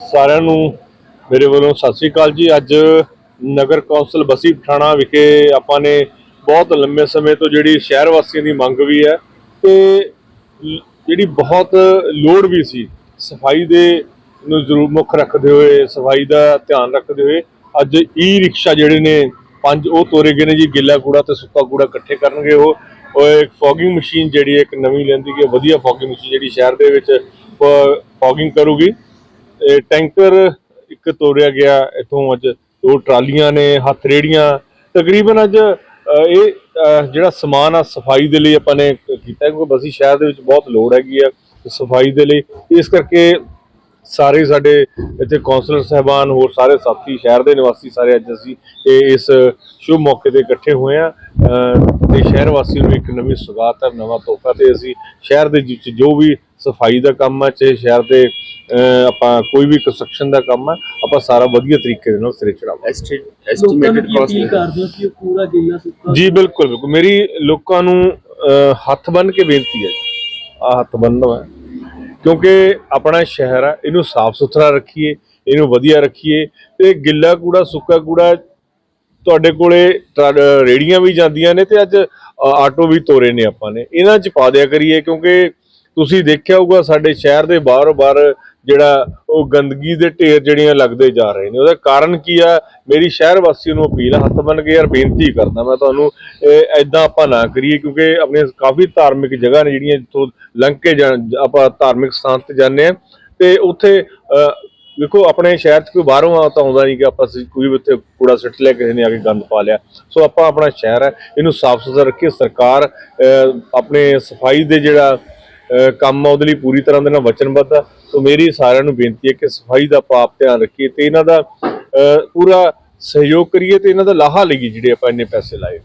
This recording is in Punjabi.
ਸਾਰਿਆਂ ਨੂੰ ਮੇਰੇ ਵੱਲੋਂ ਸਤਿ ਸ੍ਰੀ ਅਕਾਲ ਜੀ। ਅੱਜ ਨਗਰ ਕੌਂਸਲ ਬਸੀ ਪਠਾਣਾ ਵਿਖੇ ਆਪਾਂ ਨੇ ਬਹੁਤ ਲੰਮੇ ਸਮੇਂ ਤੋਂ ਜਿਹੜੀ ਸ਼ਹਿਰ ਵਾਸੀਆਂ ਦੀ ਮੰਗ ਵੀ ਹੈ ਤੇ ਜਿਹੜੀ ਬਹੁਤ ਲੋੜ ਵੀ ਸੀ, ਸਫ਼ਾਈ ਦੇ ਨੂੰ ਜ਼ਰੂਰ ਮੁੱਖ ਰੱਖਦੇ ਹੋਏ, ਸਫ਼ਾਈ ਦਾ ਧਿਆਨ ਰੱਖਦੇ ਹੋਏ, ਅੱਜ ਈ ਰਿਕਸ਼ਾ ਜਿਹੜੇ ਨੇ, ਪੰਜ ਉਹ ਤੋਰੇ ਗਏ ਨੇ ਜੀ, ਗਿੱਲਾ ਕੂੜਾ ਤੇ ਸੁੱਕਾ ਕੂੜਾ ਇਕੱਠੇ ਕਰਨਗੇ ਉਹ। ਉਹ ਇੱਕ ਫੌਗਿੰਗ ਮਸ਼ੀਨ ਜਿਹੜੀ ਹੈ ਇੱਕ ਨਵੀਂ ਲੈਂਦੀ ਗਈ, ਵਧੀਆ ਫੌਗਿੰਗ ਮਸ਼ੀਨ ਜਿਹੜੀ ਸ਼ਹਿਰ ਦੇ ਵਿੱਚ ਫੌਗਿੰਗ ਕਰੂਗੀ। ਇਹ ਟੈਂਕਰ ਇੱਕ ਤੋਰਿਆ ਗਿਆ। ਇਥੋਂ ਅੱਜ ਦੋ ਟਰਾਲੀਆਂ ਨੇ, ਹੱਥ ਰੇੜੀਆਂ। ਤਕਰੀਬਨ ਅੱਜ ਇਹ ਜਿਹੜਾ ਸਮਾਨ ਆ, ਸਫ਼ਾਈ ਦੇ ਲਈ ਆਪਾਂ ਨੇ ਕੀਤਾ ਕਿਉਂਕਿ ਬਸੀ ਸ਼ਹਿਰ ਦੇ ਵਿੱਚ ਬਹੁਤ ਲੋੜ ਹੈਗੀ ਆ ਸਫ਼ਾਈ ਦੇ ਲਈ। ਇਸ ਕਰਕੇ ਸਾਰੇ ਸਾਡੇ ਇੱਥੇ ਕੌਂਸਲਰ ਸਹਿਬਾਨ, ਹੋਰ ਸਾਰੇ ਸਾਥੀ, ਸ਼ਹਿਰ ਦੇ ਨਿਵਾਸੀ ਸਾਰੇ ਅੱਜ ਅਸੀਂ ਇਹ, ਇਸ ਸ਼ੁਭ ਮੌਕੇ ਤੇ ਇਕੱਠੇ ਹੋਏ ਆ। ਤੇ ਸ਼ਹਿਰ ਵਾਸੀਆਂ ਨੂੰ ਇੱਕ ਨਵੀਂ ਸੁਗਾਤ ਹੈ ਨਵਾਂ ਤੋਹਫਾ ਤੇ ਅਸੀਂ ਸ਼ਹਿਰ ਦੇ ਵਿੱਚ ਜੋ ਵੀ ਸਫ਼ਾਈ ਦਾ ਕੰਮ ਹੈ ਚਾਹੇ ਸ਼ਹਿਰ ਦੇ ਆਪਾਂ ਕੋਈ ਵੀ ਕੰਸਟਰਕਸ਼ਨ ਦਾ ਕੰਮ ਹੈ ਆਪਾਂ ਸਾਰਾ ਵਧੀਆ ਤਰੀਕੇ ਦੇ ਨਾਲ ਸਿਰੇ ਚੜਾਵਾਂਗੇ। ਲੋਕਾਂ ਨੂੰ ਕੀ ਅਪੀਲ ਕਰਦੇ ਹੋ ਕਿ ਉਹ ਕੂੜਾ ਜਿੰਨਾ ਸੁੱਕਾ ਜੀ ਬਿਲਕੁਲ ਬਿਲਕੁਲ। ਮੇਰੀ ਲੋਕਾਂ ਨੂੰ ਹੱਥ ਬੰਨ ਕੇ ਬੇਨਤੀ ਹੈ ਆ ਹੱਥ ਬੰਨ੍ਹਣਾ ਹੈ ਕਿਉਂਕਿ ਆਪਣਾ ਸ਼ਹਿਰ ਹੈ ਇਹਨੂੰ ਸਾਫ਼ ਸੁਥਰਾ ਰੱਖੀਏ ਇਹਨੂੰ ਵਧੀਆ ਰੱਖੀਏ ਤੇ ਗਿੱਲਾ ਕੂੜਾ ਸੁੱਕਾ ਕੂੜਾ ਤੁਹਾਡੇ ਕੋਲੇ ਰੇਹੜੀਆਂ ਵੀ ਜਾਂਦੀਆਂ ਨੇ ਤੇ ਅੱਜ ਆਟੋ ਵੀ ਤੋਰੇ ਨੇ ਆਪਾਂ ਨੇ। ਇਹਨਾਂ 'ਚ ਪਾ ਦਿਆ ਕਰੀਏ ਕਿਉਂਕਿ ਤੁਸੀਂ ਦੇਖਿਆ ਹੋਊਗਾ ਸਾਡੇ ਸ਼ਹਿਰ ਦੇ ਬਾਹਰੋਂ-ਬਾਹਰ ਜਿਹੜਾ ਉਹ ਗੰਦਗੀ ਦੇ ਢੇਰ ਜਿਹੜੀਆਂ ਲੱਗਦੇ ਜਾ ਰਹੇ ਨੇ। ਉਹਦਾ ਕਾਰਨ ਕੀ ਆ? ਮੇਰੀ ਸ਼ਹਿਰ ਵਾਸੀਆਂ ਨੂੰ ਅਪੀਲ ਹੱਥ ਬੰਨ ਕੇ ਯਾਰ ਬੇਨਤੀ ਕਰਦਾ ਮੈਂ ਤੁਹਾਨੂੰ ਐਦਾਂ ਆਪਾਂ ਨਾ ਕਰੀਏ ਕਿਉਂਕਿ ਆਪਣੀਆਂ ਕਾਫੀ ਧਾਰਮਿਕ ਜਗ੍ਹਾ ਨੇ ਜਿਹੜੀਆਂ ਜਿੱਥੋਂ ਲੰਘ ਕੇ ਜਾਂ ਆਪਾਂ ਧਾਰਮਿਕ ਸਥਾਨ ਤੇ ਜਾਂਦੇ ਆ। ਤੇ ਉੱਥੇ ਦੇਖੋ ਆਪਣੇ ਸ਼ਹਿਰ 'ਚ ਕੋਈ ਬਾਹਰੋਂ ਆ ਤਾਂ ਆਉਂਦਾ ਨਹੀਂ ਕਿ ਆਪਾਂ ਕੋਈ ਵੀ ਉੱਥੇ ਕੂੜਾ ਸਿੱਟ ਲਿਆ, ਕਿਸੇ ਨੇ ਆ ਕੇ ਗੰਦ ਪਾ ਲਿਆ। ਸੋ ਆਪਾਂ ਆਪਣਾ ਸ਼ਹਿਰ ਹੈ ਇਹਨੂੰ ਸਾਫ਼ ਸੁਥਰਾ ਰੱਖੀਏ। ਸਰਕਾਰ ਆਪਣੇ ਸਫ਼ਾਈ ਦੇ ਜਿਹੜਾ ਕੰਮ ਆ, ਉਹਦੇ ਲਈ ਪੂਰੀ ਤਰ੍ਹਾਂ ਦੇ ਨਾਲ ਵਚਨਬੱਧ ਆ। ਸੋ ਮੇਰੀ ਸਾਰਿਆਂ ਨੂੰ ਬੇਨਤੀ ਹੈ ਕਿ ਸਫ਼ਾਈ ਦਾ ਪਾਪ ਧਿਆਨ ਰੱਖੀਏ ਤੇ ਇਹਨਾਂ ਦਾ ਪੂਰਾ ਸਹਿਯੋਗ ਕਰੀਏ ਤੇ ਇਹਨਾਂ ਦਾ ਲਾਹਾ ਲਈਏ ਜਿਹੜੇ ਆਪਾਂ ਇੰਨੇ ਪੈਸੇ ਲਾਏ